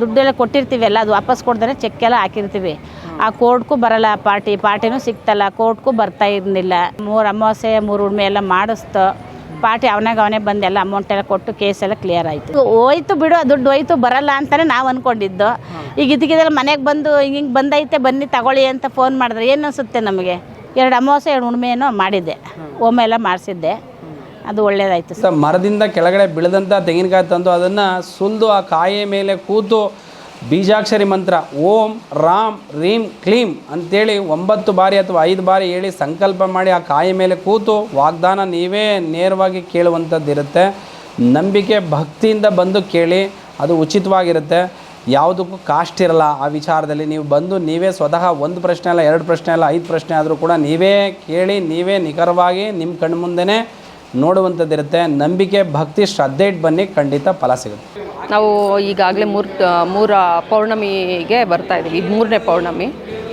ದುಡ್ಡೆಲ್ಲ ಕೊಟ್ಟಿರ್ತೀವಿ ಎಲ್ಲ ಅದು ವಾಪಸ್ ಕೊಡ್ದೇ ಚೆಕ್ ಎಲ್ಲ ಹಾಕಿರ್ತೀವಿ. ಆ ಕೋರ್ಟ್ಗೂ ಬರಲ್ಲ ಪಾರ್ಟಿ ಪಾರ್ಟಿನೂ ಸಿಗ್ತಲ್ಲ ಕೋರ್ಟ್ಗೂ ಬರ್ತಾ ಇರಲಿಲ್ಲ. ಮೂರು ಅಮಾವಾಸ್ಯೆ ಮೂರು ಉಣ್ಮೆ ಎಲ್ಲ ಮಾಡಿಸ್ತು ಪಾರ್ಟಿ ಅವನಾಗ ಅವನೇ ಬಂದು ಎಲ್ಲ ಅಮೌಂಟ್ ಎಲ್ಲ ಕೊಟ್ಟು ಕೇಸ್ ಎಲ್ಲ ಕ್ಲಿಯರ್ ಆಯಿತು. ಹೋಯ್ತು ಬಿಡು ದುಡ್ಡು ಹೋಯ್ತು ಬರಲ್ಲ ಅಂತಲೇ ನಾವು ಅಂದ್ಕೊಂಡಿದ್ದು ಈಗ ಇದಕ್ಕಿದೆಲ್ಲ ಮನೆಗೆ ಬಂದು ಹಿಂಗೆ ಹಿಂಗೆ ಬಂದೈತೆ ಬನ್ನಿ ತಗೊಳ್ಳಿ ಅಂತ ಫೋನ್ ಮಾಡಿದ್ರೆ ಏನು ಅನಿಸುತ್ತೆ ನಮಗೆ? ಎರಡು ಅಮಾವಾಸ್ಯೆ ಎರಡು ಉಣ್ಮೆಯನ್ನು ಏನೋ ಮಾಡಿದ್ದೆ ಹೋಮ ಎಲ್ಲ ಮಾಡಿಸಿದ್ದೆ. ಅದು ಒಳ್ಳೇದಾಯ್ತು ಸರ್. ಮರದಿಂದ ಕೆಳಗಡೆ ಬೆಳೆದಂಥ ತೆಂಗಿನಕಾಯಿ ತಂದು ಅದನ್ನು ಸುಲ್ದು ಆ ಕಾಯಿ ಮೇಲೆ ಕೂತು ಬೀಜಾಕ್ಷರಿ ಮಂತ್ರ, ಓಂ ರಾಮ್ ರೀಂ ಕ್ಲೀಂ ಅಂತೇಳಿ ಒಂಬತ್ತು ಬಾರಿ ಅಥವಾ ಐದು ಬಾರಿ ಹೇಳಿ ಸಂಕಲ್ಪ ಮಾಡಿ ಆ ಕಾಯಿ ಮೇಲೆ ಕೂತು ವಾಗ್ದಾನ ನೀವೇ ನೇರವಾಗಿ ಕೇಳುವಂಥದ್ದಿರುತ್ತೆ ನಂಬಿಕೆ ಭಕ್ತಿಯಿಂದ ಬಂದು ಕೇಳಿ ಅದು ಉಚಿತವಾಗಿರುತ್ತೆ. ಯಾವುದಕ್ಕೂ ಕಾಸ್ಟ್ ಇರಲ್ಲ ಆ ವಿಚಾರದಲ್ಲಿ. ನೀವು ಬಂದು ನೀವೇ ಸ್ವತಃ ಒಂದು ಪ್ರಶ್ನೆ ಅಲ್ಲ, ಎರಡು ಪ್ರಶ್ನೆ ಅಲ್ಲ, ಐದು ಪ್ರಶ್ನೆ ಆದರೂ ಕೂಡ ನೀವೇ ಕೇಳಿ, ನೀವೇ ನಿಖರವಾಗಿ ನಿಮ್ಮ ಕಣ್ಮುಂದೆನೇ ನೋಡುವಂಥದ್ದಿರುತ್ತೆ. ನಂಬಿಕೆ, ಭಕ್ತಿ, ಶ್ರದ್ಧೆ ಇಟ್ಟು ಬನ್ನಿ, ಖಂಡಿತ ಫಲ ಸಿಗುತ್ತೆ. ನಾವು ಈಗಾಗಲೇ ಮೂರು, ಮೂರ ಪೌರ್ಣಮಿಗೆ ಬರ್ತಾ ಇದ್ದೀವಿ. ಇದು ಮೂರನೇ ಪೌರ್ಣಮಿ.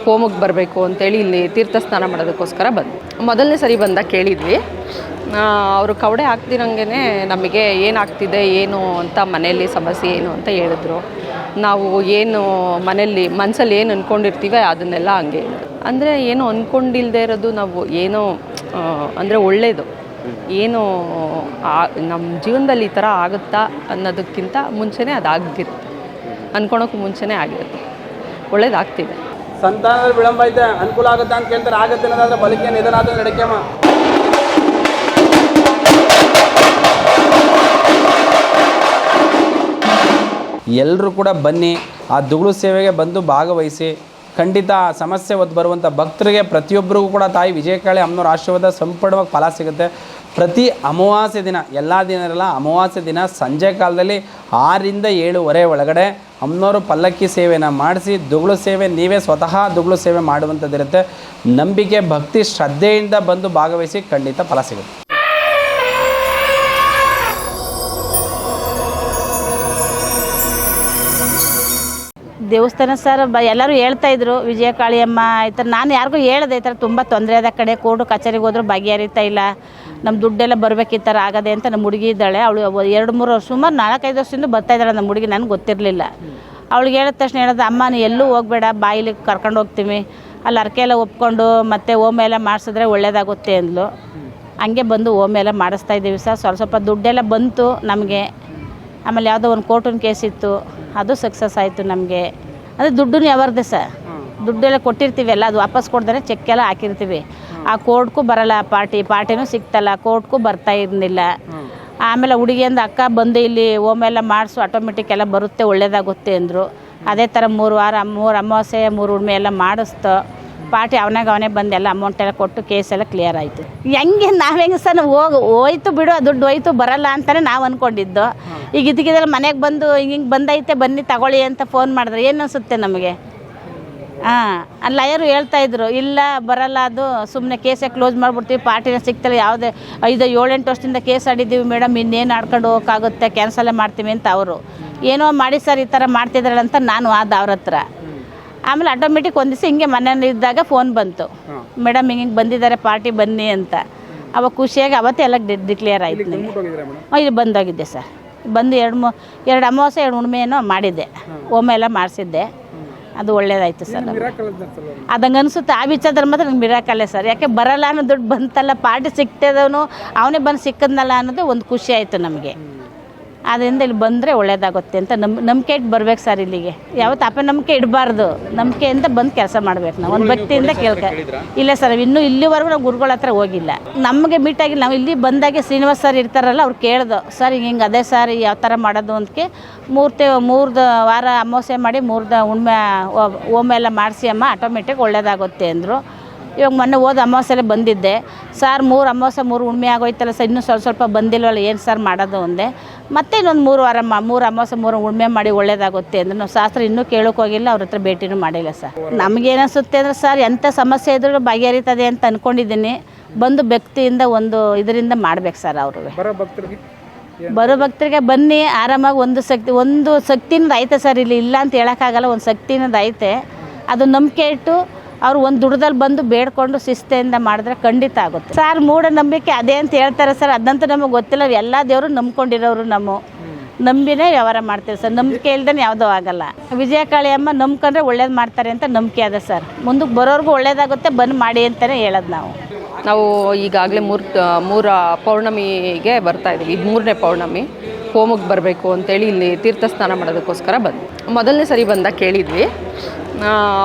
ಹೋಮಕ್ಕೆ ಬರಬೇಕು ಅಂತೇಳಿ ಇಲ್ಲಿ ತೀರ್ಥ ಸ್ನಾನ ಮಾಡೋದಕ್ಕೋಸ್ಕರ ಬಂದ್ವಿ. ಮೊದಲನೇ ಸರಿ ಬಂದಾಗ ಕೇಳಿದ್ವಿ. ಅವರು ಕವಡೆ ಹಾಕ್ದಿರಂಗೆ ನಮಗೆ ಏನಾಗ್ತಿದೆ, ಏನು ಅಂತ ಮನೆಯಲ್ಲಿ ಸಮಸ್ಯೆ ಏನು ಅಂತ ಹೇಳಿದ್ರು. ನಾವು ಏನು ಮನೆಯಲ್ಲಿ ಮನಸ್ಸಲ್ಲಿ ಏನು ಅಂದ್ಕೊಂಡಿರ್ತೀವಿ ಅದನ್ನೆಲ್ಲ ಹಂಗೆ ಅಂದರೆ ಏನು ಅಂದ್ಕೊಂಡಿಲ್ಲದೆ ಇರೋದು ನಾವು ಏನೋ ಅಂದರೆ ಒಳ್ಳೆಯದು ಏನು ಆ- ನಮ್ಮ ಜೀವನದಲ್ಲಿ ಈ ಥರ ಆಗುತ್ತಾ ಅನ್ನೋದಕ್ಕಿಂತ ಮುಂಚೆನೇ ಅದಾಗಿರುತ್ತೆ ಅಂದ್ಕೊಳೋಕ್ಕೂ ಮುಂಚೆನೇ ಆಗಿರುತ್ತೆ. ಒಳ್ಳೇದಾಗ್ತಿದೆ. ಸಂತಾನದ ವಿಳಂಬ ಐತೆ ಅನುಕೂಲ ಆಗುತ್ತೆ ಅಂತ ಕೇಳ್ತಾರೆ ಆಗುತ್ತೆ ಅನ್ನೋದಾದ್ರೆ ಬಲಿಕೆ ನಿಧನ ಆದ್ರೆ ನಡಕ್ಯಮ್ಮ ಎಲ್ಲರೂ ಕೂಡ ಬನ್ನಿ ಆ ದುಗುಳು ಸೇವೆಗೆ ಬಂದು ಭಾಗವಹಿಸಿ. ಖಂಡಿತ ಆ ಸಮಸ್ಯೆ ಹೊತ್ತು ಬರುವಂಥ ಭಕ್ತರಿಗೆ ಪ್ರತಿಯೊಬ್ಬರಿಗೂ ಕೂಡ ತಾಯಿ ವಿಜಯಕಾಳಿ ಅಮ್ಮನವ್ರ ಆಶೀರ್ವಾದ ಸಂಪೂರ್ಣವಾಗಿ ಫಲ ಸಿಗುತ್ತೆ. ಪ್ರತಿ ಅಮಾವಾಸ್ಯೆ ದಿನ, ಎಲ್ಲ ದಿನ ಇರಲ್ಲ ಅಮಾವಾಸ್ಯೆ ದಿನ ಸಂಜೆ ಕಾಲದಲ್ಲಿ ಆರಿಂದ ಏಳುವರೆ ಒಳಗಡೆ ಅಮ್ಮನವರು ಪಲ್ಲಕ್ಕಿ ಸೇವೆಯನ್ನು ಮಾಡಿಸಿ, ದುಗಳು ಸೇವೆ ನೀವೇ ಸ್ವತಃ ದುಗಳು ಸೇವೆ ಮಾಡುವಂಥದ್ದಿರುತ್ತೆ. ನಂಬಿಕೆ, ಭಕ್ತಿ, ಶ್ರದ್ಧೆಯಿಂದ ಬಂದು ಭಾಗವಹಿಸಿ ಖಂಡಿತ ಫಲ ಸಿಗುತ್ತೆ. ದೇವಸ್ಥಾನ ಸರ್, ಬ ಎಲ್ಲರೂ ಹೇಳ್ತಾ ಇದ್ರು, ವಿಜಯ ಕಾಳಿಯಮ್ಮ, ಈ ಥರ ನಾನು ಯಾರಿಗೂ ಹೇಳಿದೆ ಈ ಥರ ತುಂಬ ತೊಂದರೆ ಆದ ಕಡೆ ಕೋರ್ಟು ಕಚೇರಿಗೆ ಹೋದ್ರೂ ಬಗೆಹರಿತಾ ಇಲ್ಲ. ನಮ್ಮ ದುಡ್ಡೆಲ್ಲ ಬರಬೇಕು ಥರ ಆಗದೆ ಅಂತ ನಮ್ಮ ಹುಡುಗಿ ಇದ್ದಾಳೆ. ಅವಳು ಎರಡು ಮೂರು ವರ್ಷ, ಸುಮಾರು ನಾಲ್ಕೈದು ವರ್ಷದಿಂದ ಬರ್ತಾ ಇದ್ದಾಳೆ ನಮ್ಮ ಹುಡುಗಿ, ನನಗೆ ಗೊತ್ತಿರಲಿಲ್ಲ. ಅವಳಿಗೆ ಹೇಳಿದ ತಕ್ಷಣ ಹೇಳಿದ ಅಮ್ಮ, ನೀ ಎಲ್ಲೂ ಹೋಗಬೇಡ, ಬಾಯಿಲಿ ಕರ್ಕೊಂಡು ಹೋಗ್ತೀವಿ ಅಲ್ಲಿ ಅರ್ಕೆ ಎಲ್ಲ ಒಪ್ಕೊಂಡು ಮತ್ತೆ ಹೋಮ ಎಲ್ಲ ಮಾಡಿಸಿದ್ರೆ ಒಳ್ಳೇದಾಗುತ್ತೆ ಅಂದ್ಲು. ಹಂಗೆ ಬಂದು ಹೋಮ ಎಲ್ಲ ಮಾಡಿಸ್ತಾ ಇದ್ದೀವಿ ಸರ್. ಸ್ವಲ್ಪ ಸ್ವಲ್ಪ ದುಡ್ಡೆಲ್ಲ ಬಂತು ನಮಗೆ. ಆಮೇಲೆ ಯಾವುದೋ ಒಂದು ಕೋರ್ಟಿನ ಕೇಸ್ ಇತ್ತು, ಅದು ಸಕ್ಸಸ್ ಆಯಿತು ನಮಗೆ. ಅಂದರೆ ದುಡ್ಡು ಯಾವ್ದೆ ಸರ್ ದುಡ್ಡೆಲ್ಲ ಕೊಟ್ಟಿರ್ತೀವಿ ಎಲ್ಲ, ಅದು ವಾಪಸ್ ಕೊಡ್ದೇ ಚೆಕ್ ಎಲ್ಲ ಹಾಕಿರ್ತೀವಿ. ಆ ಕೋರ್ಟ್ಗೂ ಬರಲ್ಲ ಪಾರ್ಟಿ ಪಾರ್ಟಿನೂ ಸಿಗ್ತಲ್ಲ ಕೋರ್ಟ್ಗೂ ಬರ್ತಾ ಇರಲಿಲ್ಲ. ಆಮೇಲೆ ಹುಡುಗಿಯಿಂದ ಅಕ್ಕ, ಬಂದು ಇಲ್ಲಿ ಓಮೆಲ್ಲ ಮಾಡಿಸು ಆಟೋಮೆಟಿಕ್ ಎಲ್ಲ ಬರುತ್ತೆ, ಒಳ್ಳೇದಾಗುತ್ತೆ, ಅಂದರು. ಅದೇ ಥರ ಮೂರು ವಾರ, ಮೂರು ಅಮಾವಾಸ್ಯೆ, ಮೂರು ಹುಣ್ಮೆ ಎಲ್ಲ ಮಾಡಿಸ್ತು. ಪಾರ್ಟಿ ಅವನಾಗ ಅವನೇ ಬಂದೆಲ್ಲ ಅಮೌಂಟ್ ಎಲ್ಲ ಕೊಟ್ಟು ಕೇಸ್ ಎಲ್ಲ ಕ್ಲಿಯರ್ ಆಯಿತು. ಹೆಂಗೆ ನಾವು ಹೆಂಗೆ ಸರ್ ಹೋಗಿ ಹೋಯ್ತು ಬಿಡು ದುಡ್ಡು ಹೋಯ್ತು, ಬರಲ್ಲ ಅಂತಲೇ ನಾವು ಅಂದ್ಕೊಂಡಿದ್ದು ಈಗ ಇದಕ್ಕಿದೆಲ್ಲ ಮನೆಗೆ ಬಂದು ಹಿಂಗೆ ಬಂದೈತೆ, ಬನ್ನಿ ತಗೊಳ್ಳಿ ಅಂತ ಫೋನ್ ಮಾಡಿದ್ರೆ ಏನು ಅನಿಸುತ್ತೆ ನಮಗೆ? ಹಾಂ ಅಲ್ಲಿ ಲಾಯರು ಹೇಳ್ತಾ ಇದ್ರು, ಇಲ್ಲ, ಬರಲ್ಲ ಅದು ಸುಮ್ಮನೆ ಕೇಸೇ ಕ್ಲೋಸ್ ಮಾಡಿಬಿಡ್ತೀವಿ ಪಾರ್ಟಿನ ಸಿಗ್ತಲ್ಲ ಯಾವುದೇ ಐದು ಏಳೆಂಟು ವರ್ಷದಿಂದ ಕೇಸ್ ಆಡಿದ್ದೀವಿ ಮೇಡಮ್ ಇನ್ನೇನು ಆಡ್ಕೊಂಡು ಹೋಗೋಕ್ಕಾಗುತ್ತೆ ಕ್ಯಾನ್ಸಲೇ ಮಾಡ್ತೀವಿ ಅಂತ ಅವರು. ಏನೋ ಮಾಡಿ ಸರ್ ಈ ಥರ ಮಾಡ್ತಿದ್ರಲ್ಲ ಅಂತ ನಾನು ಆದ ಅವ್ರ ಹತ್ರ. ಆಮೇಲೆ ಆಟೋಮೆಟಿಕ್ ಒಂದು ದಿವಸ ಹಿಂಗೆ ಮನೇಲಿ ಇದ್ದಾಗ ಫೋನ್ ಬಂತು. ಮೇಡಮ್ ಹಿಂಗೆ ಹಿಂಗೆ ಬಂದಿದ್ದಾರೆ ಪಾರ್ಟಿ ಬನ್ನಿ ಅಂತ. ಅವಾಗ ಖುಷಿಯಾಗಿ ಅವತ್ತೇ ಎಲ್ಲ ಡಿಕ್ಲಿಯರ್ ಆಯ್ತು ನನಗೆ ಹಾಂ ಇದು ಬಂದೋಗಿದ್ದೆ ಸರ್. ಬಂದು ಎರಡು ಮೂ ಎರಡು ಅಮಾವಾಸ್ಯೆ ಎರಡು ಹುಣ್ಮೆ ಏನೋ ಮಾಡಿದ್ದೆ ಹೋಮ ಎಲ್ಲ ಮಾಡಿಸಿದ್ದೆ. ಅದು ಒಳ್ಳೇದಾಯ್ತು ಸರ್ ಅದಂಗೆ ಅನಿಸುತ್ತೆ. ಆ ವಿಚಾರದಲ್ಲಿ ಮಾತ್ರ ನಂಗೆ ಮಿರಾಕಲ್ಲೇ ಸರ್. ಯಾಕೆ ಬರಲ್ಲ ಅನ್ನೋ ದುಡ್ಡು ಬಂತಲ್ಲ ಪಾರ್ಟಿ ಸಿಗ್ತದವನು ಅವನೇ ಬಂದು ಸಿಕ್ಕದ್ನಲ್ಲ ಅನ್ನೋದು ಒಂದು ಖುಷಿ ಆಯಿತು ನಮಗೆ. ಅದರಿಂದ ಇಲ್ಲಿ ಬಂದರೆ ಒಳ್ಳೇದಾಗುತ್ತೆ ಅಂತ ನಮ್ ನಂಬಿಕೆ ಇಟ್ಟು ಬರ್ಬೇಕು ಸರ್ ಇಲ್ಲಿಗೆ. ಯಾವತ್ತು ಅಪನಂಬಿಕೆ ಇಡಬಾರ್ದು. ನಂಬಿಕೆಯಿಂದ ಬಂದು ಕೆಲಸ ಮಾಡ್ಬೇಕು ನಾವು. ಒಂದು ಭಕ್ತಿಯಿಂದ ಕೇಳ್ಕ ಇಲ್ಲ ಸರ್ ಇನ್ನೂ ಇಲ್ಲಿವರೆಗೂ ನಾವು ಗುರುಗಳ ಹತ್ರ ಹೋಗಿಲ್ಲ. ನಮಗೆ ಮೀಟ್ ಆಗಿಲ್ಲ. ನಾವು ಇಲ್ಲಿ ಬಂದಾಗೆ ಶ್ರೀನಿವಾಸ್ ಸರ್ ಇರ್ತಾರಲ್ಲ ಅವ್ರು ಕೇಳ್ದು ಸರ್ ಹಿಂಗೆ ಹಿಂಗೆ ಅದೇ ಸರ್ ಯಾವ ಥರ ಮಾಡೋದು? ಅಂತಕ್ಕೆ ಮೂರ್ತಿ ಮೂರ್ದು ವಾರ ಅಮಾವಾಸ್ಯೆ ಮಾಡಿ ಮೂರ್ದ ಉಣ್ಮೆ ಓಮೆ ಎಲ್ಲ ಮಾಡಿಸಿ ಅಮ್ಮ ಆಟೋಮೆಟಿಕ್ ಒಳ್ಳೇದಾಗುತ್ತೆ ಅಂದರು. ಇವಾಗ ಮೊನ್ನೆ ಹೋದ ಅಮಾವಾಸ್ಯೆಲ್ಲ ಬಂದಿದ್ದೆ. ಸರ್ ಮೂರು ಅಮಾವಾಸ್ಯೆ ಮೂರು ಉಣ್ಮೆ ಆಗೋಯ್ತಲ್ಲ ಸರ್ ಇನ್ನೂ ಸ್ವಲ್ಪ ಸ್ವಲ್ಪ ಬಂದಿಲ್ವಲ್ಲ ಏನು ಸರ್ ಮಾಡೋದು ಒಂದೇ ಮತ್ತೆ ಇನ್ನೊಂದು ಮೂರು ವಾರ ಮೂರು ಅಮಾವಾಸ್ಯೆ ಮೂರು ಉಣ್ಮೆ ಮಾಡಿ ಒಳ್ಳೇದಾಗುತ್ತೆ ಅಂದ್ರೆ ನಾವು ಶಾಸ್ತ್ರ ಇನ್ನೂ ಕೇಳೋಕೆ ಹೋಗಿಲ್ಲ ಅವ್ರ ಹತ್ರ ಭೇಟಿನೂ ಮಾಡಿಲ್ಲ ಸರ್. ನಮಗೇನಿಸುತ್ತೆ ಅಂದರೆ ಸರ್ ಎಂಥ ಸಮಸ್ಯೆ ಇದ್ರೂ ಬಗೆಹರಿತದೆ ಅಂತ ಅಂದ್ಕೊಂಡಿದ್ದೀನಿ ಬಂದು ಭಕ್ತಿಯಿಂದ ಒಂದು ಇದರಿಂದ ಮಾಡ್ಬೇಕು ಸರ್ ಅವರು ಬರೋ ಭಕ್ತರಿಗೆ ಬರೋ ಭಕ್ತರಿಗೆ ಬನ್ನಿ ಆರಾಮಾಗಿ ಒಂದು ಶಕ್ತಿ ಒಂದು ಶಕ್ತಿನದು ಐತೆ ಸರ್ ಇಲ್ಲಿ ಇಲ್ಲ ಅಂತ ಹೇಳೋಕ್ಕಾಗಲ್ಲ ಒಂದು ಶಕ್ತಿನದು ಐತೆ ಅದು ನಂಬಿಕೆ ಇಟ್ಟು ಅವ್ರು ಒಂದು ದುಡ್ದಲ್ಲಿ ಬಂದು ಬೇಡ್ಕೊಂಡು ಶಿಸ್ತೆಯಿಂದ ಮಾಡಿದ್ರೆ ಖಂಡಿತ ಆಗುತ್ತೆ. ಸರ್ ಮೂಢನಂಬಿಕೆ ಅದೇ ಅಂತ ಹೇಳ್ತಾರೆ ಸರ್. ಅದಂತೂ ನಮಗೆ ಗೊತ್ತಿಲ್ಲ. ಎಲ್ಲ ದೇವರು ನಂಬ್ಕೊಂಡಿರೋರು ನಮ್ಮ. ನಂಬಿನೇ ವ್ಯವಹಾರ ಮಾಡ್ತೀವಿ ಸರ್. ನಂಬಿಕೆ ಇಲ್ದೇ ಯಾವುದೂ ಆಗಲ್ಲ. ವಿಜಯಕಾಳಿ ಅಮ್ಮ ನಂಬ್ಕೊಂಡ್ರೆ ಒಳ್ಳೇದು ಮಾಡ್ತಾರೆ ಅಂತ ನಂಬಿಕೆ ಅದ ಸರ್. ಮುಂದಕ್ಕೆ ಬರೋರ್ಗು ಒಳ್ಳೇದಾಗುತ್ತೆ. ಬಂದು ಮಾಡಿ ಅಂತಲೇ ಹೇಳೋದು ನಾವು. ನಾವು ಈಗಾಗಲೇ ಮೂರು, ಮೂರ ಪೌರ್ಣಮಿಗೆ ಬರ್ತಾ ಇದ್ದೀವಿ ಇದು ಮೂರನೇ ಪೌರ್ಣಮಿ. ಹೋಮಕ್ಕೆ ಬರಬೇಕು ಅಂತೇಳಿ ಇಲ್ಲಿ ತೀರ್ಥ ಸ್ನಾನ ಮಾಡೋದಕ್ಕೋಸ್ಕರ ಬಂದ್ವಿ. ಮೊದಲನೇ ಸರಿ ಬಂದಾಗ ಕೇಳಿದ್ವಿ.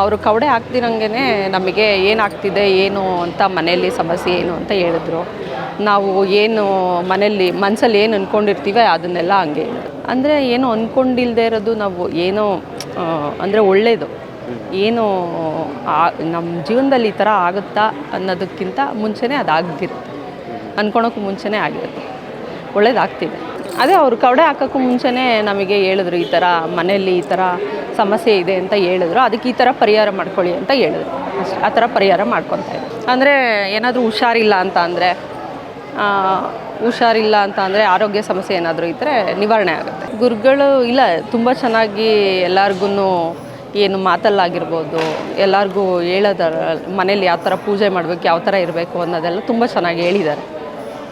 ಅವರು ಕವಡೆ ಹಾಕ್ತಿರಂಗೆ ನಮಗೆ ಏನಾಗ್ತಿದೆ, ಏನು ಅಂತ ಮನೆಯಲ್ಲಿ ಸಮಸ್ಯೆ ಏನು ಅಂತ ಹೇಳಿದ್ರು. ನಾವು ಏನು ಮನೆಯಲ್ಲಿ ಮನಸ್ಸಲ್ಲಿ ಏನು ಅಂದ್ಕೊಂಡಿರ್ತೀವಿ ಅದನ್ನೆಲ್ಲ ಹಂಗೆ ಅಂದರೆ ಏನು ಅಂದ್ಕೊಂಡಿಲ್ಲದೆ ಇರೋದು ನಾವು ಏನೋ ಅಂದರೆ ಒಳ್ಳೆಯದು ಏನು ನಮ್ಮ ಜೀವನದಲ್ಲಿ ಈ ಥರ ಆಗುತ್ತಾ ಅನ್ನೋದಕ್ಕಿಂತ ಮುಂಚೆನೇ ಅದು ಆಗಿರುತ್ತೆ ಅಂದ್ಕೊಳೋಕ್ಕೂ ಮುಂಚೆನೇ ಆಗಿರುತ್ತೆ. ಒಳ್ಳೇದಾಗ್ತಿದೆ. ಅದೇ ಅವರು ಕವಡೆ ಹಾಕೋಕ್ಕೂ ಮುಂಚೆನೇ ನಮಗೆ ಹೇಳಿದ್ರು ಈ ಥರ ಮನೆಯಲ್ಲಿ ಈ ಥರ ಸಮಸ್ಯೆ ಇದೆ ಅಂತ ಹೇಳಿದ್ರು. ಅದಕ್ಕೆ ಈ ಥರ ಪರಿಹಾರ ಮಾಡ್ಕೊಳ್ಳಿ ಅಂತ ಹೇಳಿದ್ರು. ಅಷ್ಟೇ, ಆ ಥರ ಪರಿಹಾರ ಮಾಡ್ಕೊತಾ ಇದ್ದರು ಅಂದರೆ ಏನಾದರೂ ಹುಷಾರಿಲ್ಲ ಅಂತ ಅಂದರೆ ಹುಷಾರಿಲ್ಲ ಅಂತ ಅಂದರೆ ಆರೋಗ್ಯ ಸಮಸ್ಯೆ ಏನಾದರೂ ಇದ್ದರೆ ನಿವಾರಣೆ ಆಗುತ್ತೆ. ಗುರುಗಳು ಇಲ್ಲ, ತುಂಬ ಚೆನ್ನಾಗಿ ಎಲ್ಲರಿಗೂ ಏನು ಮಾತಲ್ಲಾಗಿರ್ಬೋದು, ಎಲ್ಲರಿಗೂ ಹೇಳೋದ ಮನೇಲಿ ಯಾವ ಥರ ಪೂಜೆ ಮಾಡಬೇಕು ಯಾವ ಥರ ಇರಬೇಕು ಅನ್ನೋದೆಲ್ಲ ತುಂಬ ಚೆನ್ನಾಗಿ ಹೇಳಿದ್ದಾರೆ.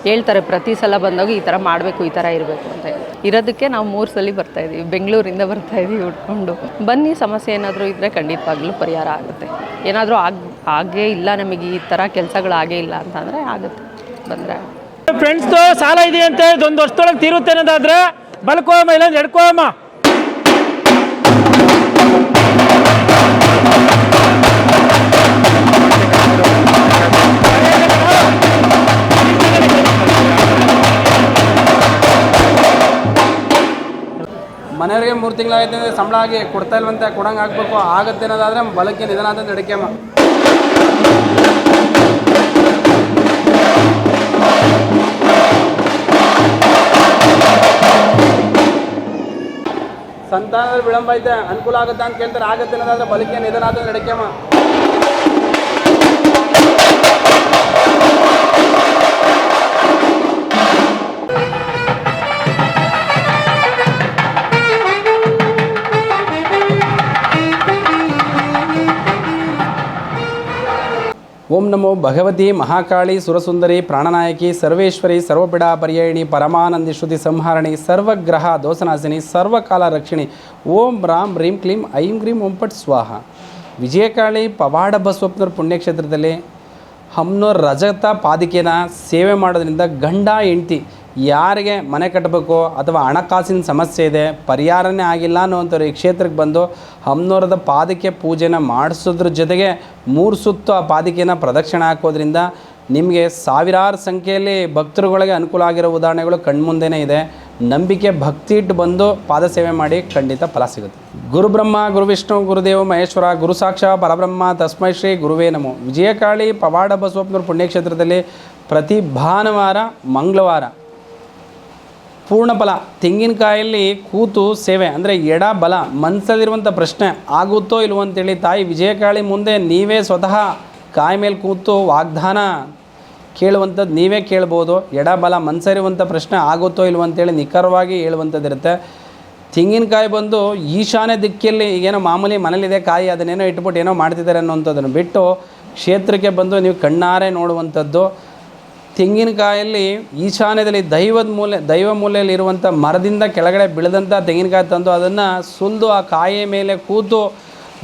ಹೇಳ್ತಾರೆ, ಪ್ರತಿ ಸಲ ಬಂದಾಗ ಈ ಥರ ಮಾಡಬೇಕು, ಈ ಥರ ಇರಬೇಕು ಅಂತ ಇರೋದಕ್ಕೆ ನಾವು ಮೂರು ಸಲ ಬರ್ತಾ ಇದ್ದೀವಿ ಬೆಂಗಳೂರಿಂದ ಬರ್ತಾ ಇದ್ದೀವಿ ಉಟ್ಕೊಂಡು. ಬನ್ನಿ, ಸಮಸ್ಯೆ ಏನಾದರೂ ಇದ್ದರೆ ಖಂಡಿತವಾಗ್ಲೂ ಪರಿಹಾರ ಆಗುತ್ತೆ. ಏನಾದರೂ ಆಗ, ಆಗೇ ಇಲ್ಲ ನಮಗೆ, ಈ ಥರ ಕೆಲಸಗಳು ಆಗೇ ಇಲ್ಲ ಅಂತಂದರೆ ಆಗುತ್ತೆ, ಬಂದರೆ ಫ್ರೆಂಡ್ಸ್ದು ಸಾಲ ಇದೆಯಂತೆ ಒಂದು ವರ್ಷದೊಳಗೆ ತೀರುತ್ತೆ ಅನ್ನೋದಾದರೆ, ಬಲ್ಕೋಮ ಇಲ್ಲ ಎಡ್ಕೋಮ. ಮನೆಯವರಿಗೆ ಮೂರು ತಿಂಗಳಾಗೈತೆ ಅಂದರೆ ಸಂಬಳ ಆಗಿ ಕೊಡ್ತಾ ಇಲ್ವಂತೆ ಕೊಡಂಗೆ ಆಗಬೇಕು ಆಗತ್ತೆ ಅನ್ನೋದಾದ್ರೆ ಬಲಕ್ಕೆ ನಿಧಾನ ಅಂತ ನಡಿಕೆಮ್ಮ ಸಂತಾನದಲ್ಲಿ ವಿಳಂಬ ಐತೆ. ಅನುಕೂಲ ಆಗುತ್ತೆ ಅಂತ ಕೇಳ್ತಾರೆ. ಆಗತ್ತೆ ಅನ್ನೋದಾದ್ರೆ ಬಲಕ್ಕೆ ನಿಧಾನ ಅಂತ ನಡಿಕೆಮ್ಮ ಓಂ ನಮೋ ಭಗವತಿ ಮಹಾಕಾಳಿ ಸುರಸುಂದರಿ ಪ್ರಾಣನಾಯಕಿ ಸರ್ವೇಶ್ವರಿ ಸರ್ವಪಿಡಾ ಪರ್ಯಾಯಿಣಿ ಪರಮಾನಂದಿ ಶ್ರುತಿ ಸಂಹಾರಣಿ ಸರ್ವಗ್ರಹ ದೋಸನಾಸಿನಿ ಸರ್ವಕಾಲ ರಕ್ಷಿಣಿ ಓಂ ರಾಮ್ ರೀಂ ಕ್ಲೀಂ ಐಂ ಗ್ರೀಂ ಓಂ ಪಟ್ ಸ್ವಾಹ. ವಿಜಯಕಾಳಿ ಪವಾಡ ಬಸವಪ್ಪನವ್ರ ಪುಣ್ಯಕ್ಷೇತ್ರದಲ್ಲಿ ಹಮ್ನೋರ್ ರಜತ ಪಾದಿಕೆನ ಸೇವೆ ಮಾಡೋದ್ರಿಂದ ಗಂಡ ಹೆಂಡ್ತಿ ಯಾರಿಗೆ ಮನೆ ಕಟ್ಟಬೇಕು ಅಥವಾ ಹಣಕಾಸಿನ ಸಮಸ್ಯೆ ಇದೆ, ಪರಿಹಾರನೇ ಆಗಿಲ್ಲ ಅನ್ನೋವಂಥವ್ರು ಈ ಕ್ಷೇತ್ರಕ್ಕೆ ಬಂದು ಹಮ್ನೋರದ ಪಾದಕೆ ಪೂಜೆನ ಮಾಡಿಸೋದ್ರ ಜೊತೆಗೆ ಮೂರು ಸುತ್ತು ಆ ಪಾದಿಕೆನ ಪ್ರದಕ್ಷಿಣೆ ಹಾಕೋದ್ರಿಂದ ನಿಮಗೆ ಸಾವಿರಾರು ಸಂಖ್ಯೆಯಲ್ಲಿ ಭಕ್ತರುಗಳಿಗೆ ಅನುಕೂಲ ಆಗಿರೋ ಉದಾಹರಣೆಗಳು ಕಣ್ಮುಂದೆನೇ ಇದೆ. ನಂಬಿಕೆ, ಭಕ್ತಿ ಇಟ್ಟು ಬಂದು ಪಾದ ಸೇವೆ ಮಾಡಿ ಖಂಡಿತ ಫಲ ಸಿಗುತ್ತೆ. ಗುರುಬ್ರಹ್ಮ, ಗುರುವಿಷ್ಣು, ಗುರುದೇವ, ಮಹೇಶ್ವರ, ಗುರು ಸಾಕ್ಷ, ಪರಬ್ರಹ್ಮ, ತಸ್ಮೈ ಶ್ರೀ ಗುರುವೇ ನಮೋ. ವಿಜಯಕಾಳಿ, ಪವಾಡ ಬಸವಪ್ಪನವ್ರ ಪುಣ್ಯಕ್ಷೇತ್ರದಲ್ಲಿ ಪ್ರತಿ ಭಾನುವಾರ, ಮಂಗಳವಾರ ಪೂರ್ಣಫಲ ತೆಂಗಿನಕಾಯಲ್ಲಿ ಕೂತು ಸೇವೆ, ಅಂದರೆ ಎಡ ಬಲ ಮನಸ್ಸಲ್ಲಿರುವಂಥ ಪ್ರಶ್ನೆ, ಆಗುತ್ತೋ ಇಲ್ವೋ ಅಂತೇಳಿ ತಾಯಿ ವಿಜಯಕಾಳಿ ಮುಂದೆ ನೀವೇ ಸ್ವತಃ ಕಾಯಿ ಮೇಲೆ ಕೂತು ವಾಗ್ದಾನ ಕೇಳುವಂಥದ್ದು ನೀವೇ ಕೇಳ್ಬೋದು. ಎಡ ಬಲ ಮನಸ್ಸರಿರುವಂಥ ಪ್ರಶ್ನೆ ಆಗುತ್ತೋ ಇಲ್ವೋ ಅಂತೇಳಿ ನಿಖರವಾಗಿ ಹೇಳುವಂಥದ್ದಿರುತ್ತೆ ತೆಂಗಿನಕಾಯಿ ಬಂದು ಈಶಾನ್ಯ ದಿಕ್ಕಲ್ಲಿ ಈಗೇನೋ ಮಾಮೂಲಿ ಮನೇಲಿದೆ ಕಾಯಿ, ಅದನ್ನೇನೋ ಇಟ್ಬಿಟ್ಟು ಏನೋ ಮಾಡ್ತಿದ್ದಾರೆ ಅನ್ನೋವಂಥದ್ದನ್ನು ಬಿಟ್ಟು ಕ್ಷೇತ್ರಕ್ಕೆ ಬಂದು ನೀವು ಕಣ್ಣಾರೆ ನೋಡುವಂಥದ್ದು. ತೆಂಗಿನಕಾಯಲ್ಲಿ ಈಶಾನ್ಯದಲ್ಲಿ ದೈವದ ಮೂಲೆ, ದೈವ ಮೂಲೆಯಲ್ಲಿ ಇರುವಂಥ ಮರದಿಂದ ಕೆಳಗಡೆ ಬೆಳೆದಂಥ ತೆಂಗಿನಕಾಯಿ ತಂದು ಅದನ್ನು ಸುಲಿದು ಆ ಕಾಯಿಯ ಮೇಲೆ ಕೂತು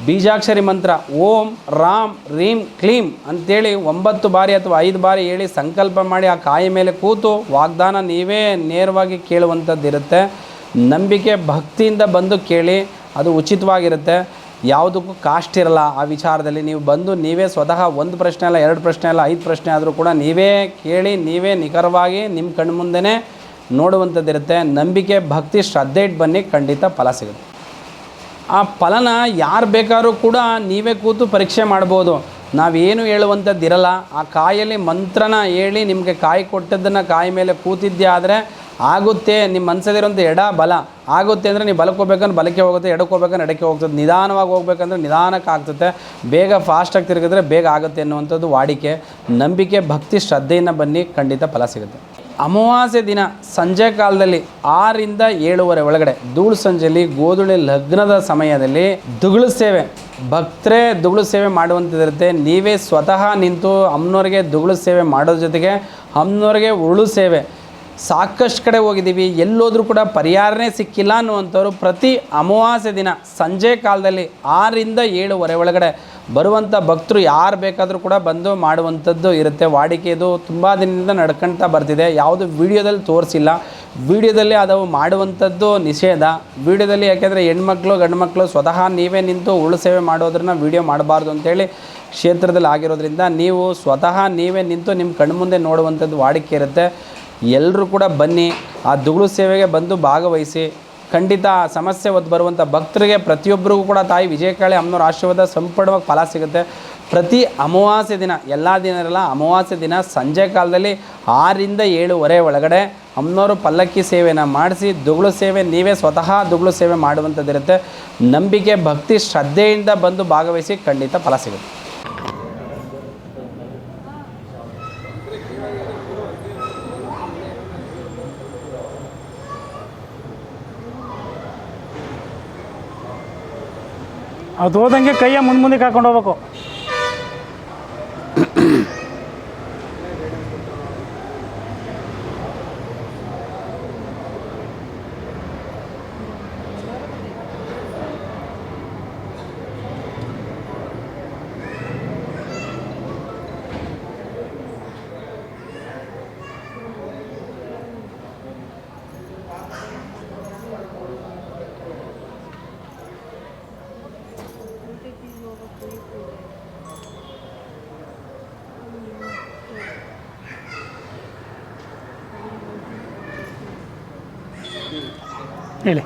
ಬೀಜಾಕ್ಷರಿ ಮಂತ್ರ, ಓಂ ರಾಮ್ ರೀಂ ಕ್ಲೀಂ ಅಂತೇಳಿ ಒಂಬತ್ತು ಬಾರಿ ಅಥವಾ ಐದು ಬಾರಿ ಹೇಳಿ ಸಂಕಲ್ಪ ಮಾಡಿ ಆ ಕಾಯಿ ಮೇಲೆ ಕೂತು ವಾಗ್ದಾನ ನೀವೇ ನೇರವಾಗಿ ಕೇಳುವಂಥದ್ದಿರುತ್ತೆ. ನಂಬಿಕೆ ಭಕ್ತಿಯಿಂದ ಬಂದು ಕೇಳಿ ಅದು ಉಚಿತವಾಗಿರುತ್ತೆ. ಯಾವುದಕ್ಕೂ ಕಾಸ್ಟ್ ಇರಲ್ಲ. ಆ ವಿಚಾರದಲ್ಲಿ ನೀವು ಬಂದು ನೀವೇ ಸ್ವತಃ ಒಂದು ಪ್ರಶ್ನೆ ಅಲ್ಲ, ಎರಡು ಪ್ರಶ್ನೆ ಅಲ್ಲ, ಐದು ಪ್ರಶ್ನೆ ಆದರೂ ಕೂಡ ನೀವೇ ಕೇಳಿ, ನೀವೇ ನಿಖರವಾಗಿ ನಿಮ್ಮ ಕಣ್ಮುಂದೆ ನೋಡುವಂಥದ್ದಿರುತ್ತೆ. ನಂಬಿಕೆ, ಭಕ್ತಿ, ಶ್ರದ್ಧೆ ಇಟ್ಟು ಬನ್ನಿ ಖಂಡಿತ ಫಲ ಸಿಗುತ್ತೆ. ಆ ಫಲನ ಯಾರು ಬೇಕಾದ್ರೂ ಕೂಡ ನೀವೇ ಕೂತು ಪರೀಕ್ಷೆ ಮಾಡ್ಬೋದು. ನಾವೇನು ಹೇಳುವಂಥದ್ದಿರಲ್ಲ, ಆ ಕಾಯಲ್ಲಿ ಮಂತ್ರನ ಹೇಳಿ ನಿಮಗೆ ಕಾಯಿ ಕೊಟ್ಟದ್ದನ್ನು ಕಾಯಿ ಮೇಲೆ ಕೂತಿದ್ದೆ ಆದರೆ ಆಗುತ್ತೆ ನಿಮ್ಮ ಮನಸ್ಸಲ್ಲಿರುವಂಥ ಎಡ ಬಲ. ಆಗುತ್ತೆ ಅಂದರೆ ನೀವು ಬಲಕ್ಕೆ ಹೋಗ್ಬೇಕಂದ್ರೆ ಬಲಕ್ಕೆ ಹೋಗುತ್ತೆ, ಎಡಕ್ಕೆ ಹೋಗ್ಬೇಕಂದ್ರೆ ಎಡಕ್ಕೆ ಹೋಗ್ತದೆ. ನಿಧಾನವಾಗಿ ಹೋಗ್ಬೇಕಂದ್ರೆ ನಿಧಾನಕ್ಕೆ ಆಗ್ತದೆ. ಬೇಗ ಫಾಸ್ಟಾಗಿ ತಿರುಗಿದ್ರೆ ಬೇಗ ಆಗುತ್ತೆ ಅನ್ನುವಂಥದ್ದು ವಾಡಿಕೆ. ನಂಬಿಕೆ, ಭಕ್ತಿ, ಶ್ರದ್ಧೆಯಿಂದ ಬನ್ನಿ, ಖಂಡಿತ ಫಲ ಸಿಗುತ್ತೆ. ಅಮಾವಾಸ್ಯೆ ದಿನ, ಸಂಜೆ ಕಾಲದಲ್ಲಿ ಆರಿಂದ ಏಳುವರೆ ಒಳಗಡೆ, ಧೂಳು ಸಂಜೆಯಲ್ಲಿ ಗೋಧುಳಿ ಲಗ್ನದ ಸಮಯದಲ್ಲಿ ದುಗುಳು ಸೇವೆ. ಭಕ್ತರೇ, ದುಗುಳು ಸೇವೆ ಮಾಡುವಂಥದ್ದಿರುತ್ತೆ. ನೀವೇ ಸ್ವತಃ ನಿಂತು ಅಮ್ಮನವ್ರಿಗೆ ದುಗುಳು ಸೇವೆ ಮಾಡೋದ್ರ ಜೊತೆಗೆ ಅಮ್ಮನವ್ರಿಗೆ ಉರುಳು ಸೇವೆ. ಸಾಕಷ್ಟು ಕಡೆ ಹೋಗಿದ್ದೀವಿ. ಎಲ್ಲೋದ್ರೂ ಕೂಡ ಪರಿಹಾರನೇ ಸಿಕ್ಕಿಲ್ಲ ಅನ್ನುವಂಥವ್ರು ಪ್ರತಿ ಅಮಾವಾಸ್ಯೆ ದಿನ ಸಂಜೆ ಕಾಲದಲ್ಲಿ ಆರರಿಂದ ಏಳುವರೆ ಒಳಗಡೆ ಬರುವಂಥ ಭಕ್ತರು ಯಾರು ಬೇಕಾದರೂ ಕೂಡ ಬಂದು ಮಾಡುವಂಥದ್ದು ಇರುತ್ತೆ. ವಾಡಿಕೆದು ತುಂಬ ದಿನದಿಂದ ನಡ್ಕೊಳ್ತಾ ಬರ್ತಿದೆ. ಯಾವುದು ವಿಡಿಯೋದಲ್ಲಿ ತೋರಿಸಿಲ್ಲ. ವಿಡಿಯೋದಲ್ಲಿ ಅದು ಮಾಡುವಂಥದ್ದು ನಿಷೇಧ. ವಿಡಿಯೋದಲ್ಲಿ ಯಾಕೆಂದರೆ ಹೆಣ್ಮಕ್ಳು ಗಂಡು ಮಕ್ಕಳು ಸ್ವತಃ ನೀವೇ ನಿಂತು ಉಳು ಸೇವೆ ಮಾಡೋದ್ರನ್ನ ವಿಡಿಯೋ ಮಾಡಬಾರ್ದು ಅಂತೇಳಿ ಕ್ಷೇತ್ರದಲ್ಲಿ ಆಗಿರೋದ್ರಿಂದ ನೀವು ಸ್ವತಃ ನೀವೇ ನಿಂತು ನಿಮ್ಮ ಕಣ್ಮುಂದೆ ನೋಡುವಂಥದ್ದು ವಾಡಿಕೆ ಇರುತ್ತೆ. ಎಲ್ಲರೂ ಕೂಡ ಬನ್ನಿ, ಆ ದುಗುಳು ಸೇವೆಗೆ ಬಂದು ಭಾಗವಹಿಸಿ. ಖಂಡಿತ ಆ ಸಮಸ್ಯೆ ಹೊತ್ತು ಬರುವಂಥ ಭಕ್ತರಿಗೆ ಪ್ರತಿಯೊಬ್ಬರಿಗೂ ಕೂಡ ತಾಯಿ ವಿಜಯಕಾಳಿ ಅಮ್ಮನವ್ರ ಆಶೀರ್ವಾದ ಸಂಪೂರ್ಣವಾಗಿ ಫಲ ಸಿಗುತ್ತೆ. ಪ್ರತಿ ಅಮಾವಾಸ್ಯೆ ದಿನ, ಎಲ್ಲ ದಿನ ಇರಲ್ಲ ಅಮಾವಾಸ್ಯೆ ದಿನ ಸಂಜೆ ಕಾಲದಲ್ಲಿ ಆರರಿಂದ ಏಳುವರೆ ಒಳಗಡೆ ಅಮ್ಮನವರು ಪಲ್ಲಕ್ಕಿ ಸೇವೆನ ಮಾಡಿಸಿ, ದುಗುಳು ಸೇವೆ ನೀವೇ ಸ್ವತಃ ದುಗುಳು ಸೇವೆ ಮಾಡುವಂಥದ್ದಿರುತ್ತೆ. ನಂಬಿಕೆ, ಭಕ್ತಿ, ಶ್ರದ್ಧೆಯಿಂದ ಬಂದು ಭಾಗವಹಿಸಿ ಖಂಡಿತ ಫಲ ಸಿಗುತ್ತೆ. ಅದು ಹೋದಂಗೆ ಕೈಯ ಮುಂದೆ ಮುಂದಕ್ಕೆ ಹಾಕೊಂಡು ಹೋಗ್ಬೇಕು. ಹೇಳಿ.